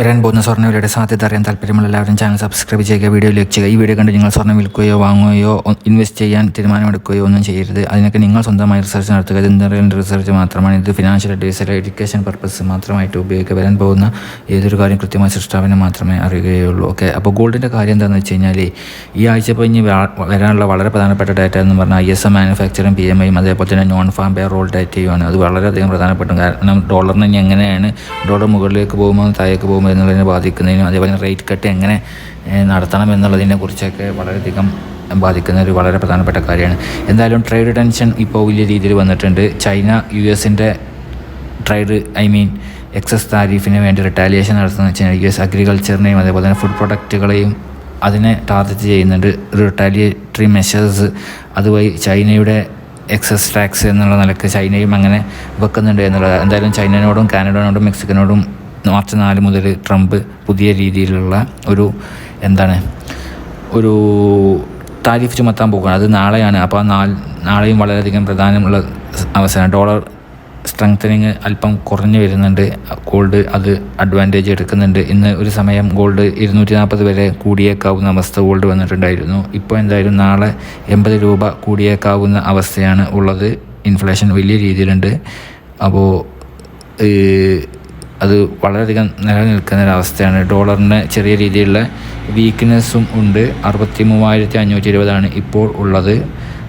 വരാൻ പോകുന്ന സ്വർണവിലയുടെ സാധ്യത അറിയാൻ താല്പര്യമുള്ള എല്ലാവരും ചാനൽ സബ്സ്ക്രൈബ് ചെയ്യുക വീഡിയോ ലൈക്ക് ചെയ്യുക. ഈ വീഡിയോ കണ്ട് നിങ്ങൾ സ്വർണം വിൽക്കുകയോ വാങ്ങുകയോ ഇൻവെസ്റ്റ് ചെയ്യാൻ തീരുമാനമെടുക്കുകയോ ഒന്നും ചെയ്യരുത്. അതിനൊക്കെ നിങ്ങൾ സ്വന്തമായി റിസർച്ച് നടത്തുക. ഇത് ഇന്റർനെറ്റ് റിസർച്ച് മാത്രമാണ്. ഇത് ഫിനാൻഷ്യൽ അഡ്വൈസർ എഡ്യൂക്കേഷൻ പർപ്പസ് മാത്രമായിട്ട് ഉപയോഗിക്കുക. വരാൻ പോകുന്ന ഏതൊരു കാര്യം കൃത്യമായ സൃഷ്ടാവിനെ മാത്രമേ അറിയുകയുള്ളൂ. ഓക്കെ അപ്പോൾ ഗോൾഡിന്റെ കാര്യം എന്താണെന്ന് വെച്ച് കഴിഞ്ഞാൽ ഈ ആഴ്ച ഇപ്പോൾ ഇനി വരാ- വരാനുള്ള വളരെ പ്രധാനപ്പെട്ട ഡാറ്റ എന്ന് പറഞ്ഞാൽ ഐ എസ് എം മാനുഫാക്ചറും പി എം ഐയും അതേപോലെ തന്നെ നോൺ ഫാം പേ റോൾ ഡാറ്റയുമാണ് അത് വളരെയധികം പ്രധാനപ്പെട്ട. കാരണം ഡോളറിന് ഇനി എങ്ങനെയാണ് ഡോളർ മുകളിലേക്ക് പോകുമ്പോൾ താഴേക്ക് പോകുമ്പോൾ എന്നുള്ളതിനെ ബാധിക്കുന്നതിനും അതേപോലെ റേറ്റ് കട്ട് എങ്ങനെ നടത്തണം എന്നുള്ളതിനെ കുറിച്ചൊക്കെ വളരെയധികം ബാധിക്കുന്ന ഒരു വളരെ പ്രധാനപ്പെട്ട കാര്യമാണ്. എന്തായാലും ട്രേഡ് ടെൻഷൻ ഇപ്പോൾ വലിയ രീതിയിൽ വന്നിട്ടുണ്ട്. ചൈന യു എസിന്റെ ട്രേഡ് ഐ മീൻ എക്സസ് താരീഫിന് വേണ്ടി റിട്ടാലിയേഷൻ നടത്തുന്ന വെച്ചാൽ യു എസ് അഗ്രികൾച്ചറിനെയും അതേപോലെ തന്നെ ഫുഡ് പ്രൊഡക്റ്റുകളെയും അതിനെ ടാർഗറ്റ് ചെയ്യുന്നുണ്ട്. റിട്ടാലിയേറ്ററി മെഷേഴ്സ് അതുവഴി ചൈനയുടെ എക്സസ് ടാക്സ് എന്നുള്ള നിലയ്ക്ക് ചൈനയും അങ്ങനെ വെക്കുന്നുണ്ട് എന്നുള്ളത് എന്തായാലും ചൈനയോടും കാനഡയോടും മെക്സിക്കനോടും മാർച്ച് നാല് മുതൽ ട്രംപ് പുതിയ രീതിയിലുള്ള ഒരു എന്താണ് ഒരു താരിഫ് ചുമത്താൻ പോകുകയാണ് അത് നാളെയാണ്. അപ്പോൾ നാൾ നാളെയും വളരെയധികം പ്രധാനമുള്ള അവസരം ഡോളർ സ്ട്രെങ്തനിങ് അല്പം കുറഞ്ഞു വരുന്നുണ്ട്. ഗോൾഡ് അത് അഡ്വാന്റേജ് എടുക്കുന്നുണ്ട്. ഇന്ന് ഒരു സമയം ഗോൾഡ് ഇരുന്നൂറ്റി നാൽപ്പത് വരെ കൂടിയേക്കാവുന്ന അവസ്ഥ ഗോൾഡ് വന്നിട്ടുണ്ടായിരുന്നു. ഇപ്പോൾ എന്തായാലും നാളെ എൺപത് രൂപ കൂടിയേക്കാവുന്ന അവസ്ഥയാണ് ഉള്ളത്. ഇൻഫ്ലേഷൻ വലിയ രീതിയിലുണ്ട്. അപ്പോൾ അത് വളരെയധികം നിലനിൽക്കുന്ന ഒരവസ്ഥയാണ് ഡോളറിന് ചെറിയ രീതിയിലുള്ള വീക്ക്നെസ്സും ഉണ്ട്. അറുപത്തി മൂവായിരത്തി അഞ്ഞൂറ്റി ഇരുപതാണ് ഇപ്പോൾ ഉള്ളത്.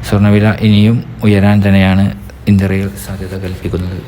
സ്വർണവില ഇനിയും ഉയരാൻ തന്നെയാണ് ഇന്ത്യയിൽ സാധ്യത കൽപ്പിക്കുന്നത്.